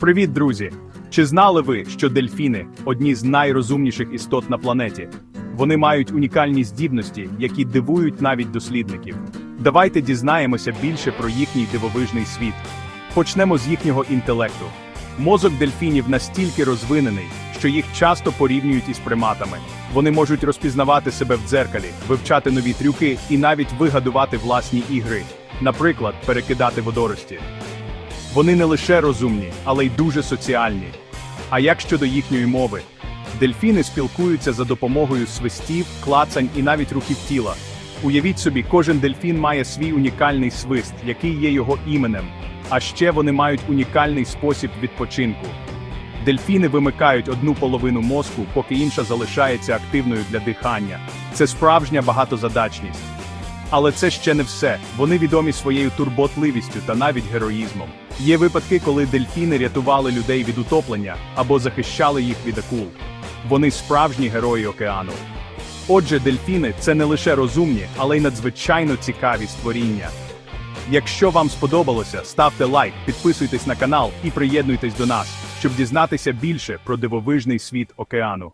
Привіт, друзі! Чи знали ви, що дельфіни одні з найрозумніших істот на планеті? Вони мають унікальні здібності, які дивують навіть дослідників. Давайте дізнаємося більше про їхній дивовижний світ. Почнемо з їхнього інтелекту. Мозок дельфінів настільки розвинений, що їх часто порівнюють із приматами. Вони можуть розпізнавати себе в дзеркалі, вивчати нові трюки і навіть вигадувати власні ігри, наприклад, перекидати водорості. Вони не лише розумні, але й дуже соціальні. А як щодо їхньої мови? Дельфіни спілкуються за допомогою свистів, клацань і навіть рухів тіла. Уявіть собі, кожен дельфін має свій унікальний свист, який є його іменем. А ще вони мають унікальний спосіб відпочинку. Дельфіни вимикають одну половину мозку, поки інша залишається активною для дихання. Це справжня багатозадачність. Але це ще не все. Вони відомі своєю турботливістю та навіть героїзмом. Є випадки, коли дельфіни рятували людей від утоплення або захищали їх від акул. Вони справжні герої океану. Отже, дельфіни це не лише розумні, але й надзвичайно цікаві створіння. Якщо вам сподобалося, ставте лайк, підписуйтесь на канал і приєднуйтесь до нас, щоб дізнатися більше про дивовижний світ океану.